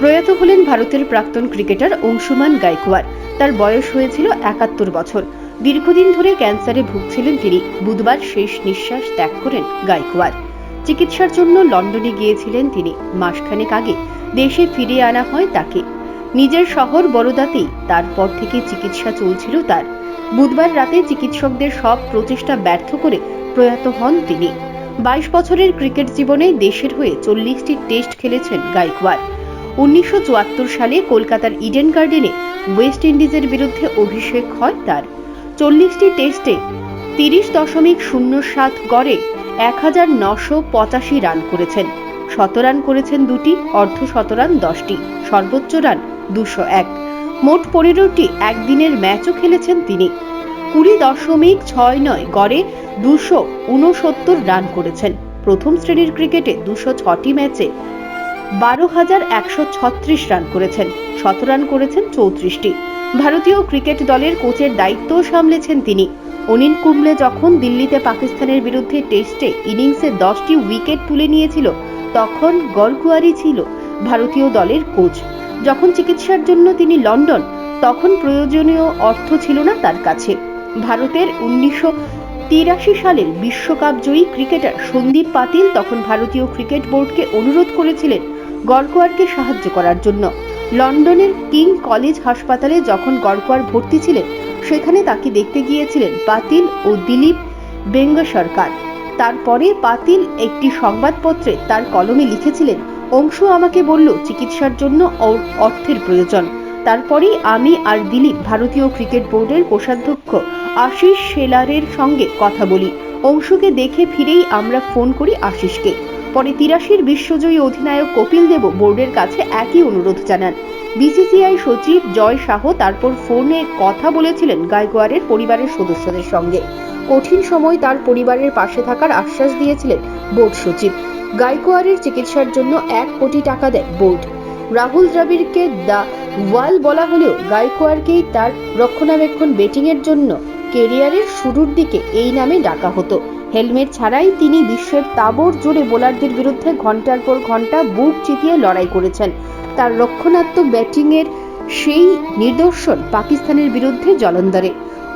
প্রয়াত হলেন ভারতের প্রাক্তন ক্রিকেটার অংশুমান গাইকোয়াড় তার বয়স হয়েছিল একাত্তর বছর। দীর্ঘদিন ধরে ক্যান্সারে ভুগছিলেন তিনি। বুধবার শেষ নিঃশ্বাস ত্যাগ করেন গাইকোয়াড় চিকিৎসার জন্য লন্ডনে গিয়েছিলেন তিনি। মাসখানেক আগে দেশে ফিরিয়ে আনা হয় তাকে। নিজের শহর বরোদাতেই তারপর থেকে চিকিৎসা চলছিল তার। বুধবার রাতে চিকিৎসকদের সব প্রচেষ্টা ব্যর্থ করে প্রয়াত হন তিনি। বাইশ বছরের ক্রিকেট জীবনে দেশের হয়ে চল্লিশটি টেস্ট খেলেছেন গাইকোয়াড় উনিশশো চুয়াত্তর সালে কলকাতার ইডেন গার্ডেনে ওয়েস্ট ইন্ডিজের বিরুদ্ধে অভিষেক হয় তার। চল্লিশটি টেস্টে তিরিশ দশমিক শূন্য সাত গড়ে এক হাজার নশো পঁচাশি রান করেছেন। শতরান করেছেন দুটি, অর্ধ শতরান দশটি, সর্বোচ্চ রান দুশো এক। মোট পনেরোটি একদিনের ম্যাচও খেলেছেন তিনি। কুড়ি দশমিক ছয় নয় গড়ে দুশো উনসত্তর রান করেছেন। প্রথম শ্রেণির ক্রিকেটে দুশো ছটি ম্যাচে বারো হাজার একশো ছত্রিশ রান করেছেন। শতরান করেছেন চৌত্রিশটি। ভারতীয় ক্রিকেট দলের কোচের দায়িত্বও সামলেছেন তিনি। অনিল কুম্বলে যখন দিল্লিতে পাকিস্তানের বিরুদ্ধে টেস্টে ইনিংসে দশটি উইকেট তুলে নিয়েছিল, তখন গড়কুয়ারি ছিল ভারতীয় দলের কোচ। যখন চিকিৎসার জন্য তিনি লন্ডন, তখন প্রয়োজনীয় অর্থ ছিল না তার কাছে। ভারতের উনিশশো তিরাশি সালের বিশ্বকাপ জয়ী ক্রিকেটার সন্দীপ পাতিল তখন ভারতীয় ক্রিকেট বোর্ডকে অনুরোধ করেছিলেন গড়কোয়ারকে সাহায্য করার জন্য। লন্ডনের কিং কলেজ হাসপাতালে যখন গড়কোয়ার ভর্তি ছিলেন, সেখানে তাকে দেখতে গিয়েছিলেন পাতিল ও দিলীপ বেঙ্গ সরকার তারপরে পাতিল একটি সংবাদপত্রে তার কলমে লিখেছিলেন, অংশু আমাকে বলল, চিকিৎসার জন্য অর্থের প্রয়োজন। তারপরেই আমি আর দিলীপ ভারতীয় ক্রিকেট বোর্ডের কোষাধ্যক্ষ আশিস শেলারের সঙ্গে কথা বলি। অংশুকে দেখে ফিরেই আমরা ফোন করি আশিসকে। পরে তিরাশির বিশ্বজয়ী অধিনায়ক কপিল দেব বোর্ডের কাছে একই অনুরোধ জানান। বিসিসিআই সচিব জয় শাহ তারপর ফোনে কথা বলেছিলেন গায়কোয়াড়ের পরিবারের সদস্যদের সঙ্গে। কঠিন সময় তার পরিবারের পাশে থাকার আশ্বাস দিয়েছিলেন বোর্ড সচিব। গায়কোয়াড়ের চিকিৎসার জন্য এক কোটি টাকা দেয় বোর্ড। রাহুল দ্রাবিড়কে দ্য ওয়াল বলা হলেও গায়কোয়াড়কেই তার রক্ষণাবেক্ষণ ব্যাটিংয়ের জন্য কেরিয়ারের শুরুর দিকে এই নামে ডাকা হতো। হেলমেট ছাড়াই তিনি বিশ্বের তাবর জোরে বোলারদের বিরুদ্ধে ঘণ্টার পর ঘণ্টা বুক চিতিয়ে লড়াই করেছেন। তার রক্ষণাত্মক ব্যাটিংয়ের সেই নিদর্শন পাকিস্তানের বিরুদ্ধে জলন্ধরে।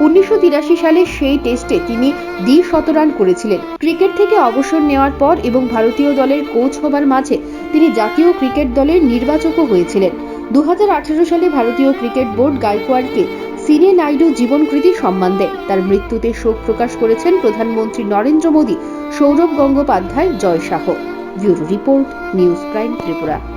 উনিশশো তিরাশি সালে সেই টেস্টে তিনি দ্বি শতরান করেছিলেন। ক্রিকেট থেকে অবসর নেওয়ার পর এবং ভারতীয় দলের কোচ হবার মাঝে তিনি জাতীয় ক্রিকেট দলের নির্বাচকও হয়েছিলেন। দু হাজার আঠেরো সালে ভারতীয় ক্রিকেট বোর্ড গায়কোয়াড়কে সিনে নাইডু জীবনকৃতি সম্মান দেন তার মৃত্যুতে শোক প্রকাশ করেছেন প্রধানমন্ত্রী Narendra Modi, Sourav Gangopadhyay, Jay Shah. Bureau report, news prime Tripura.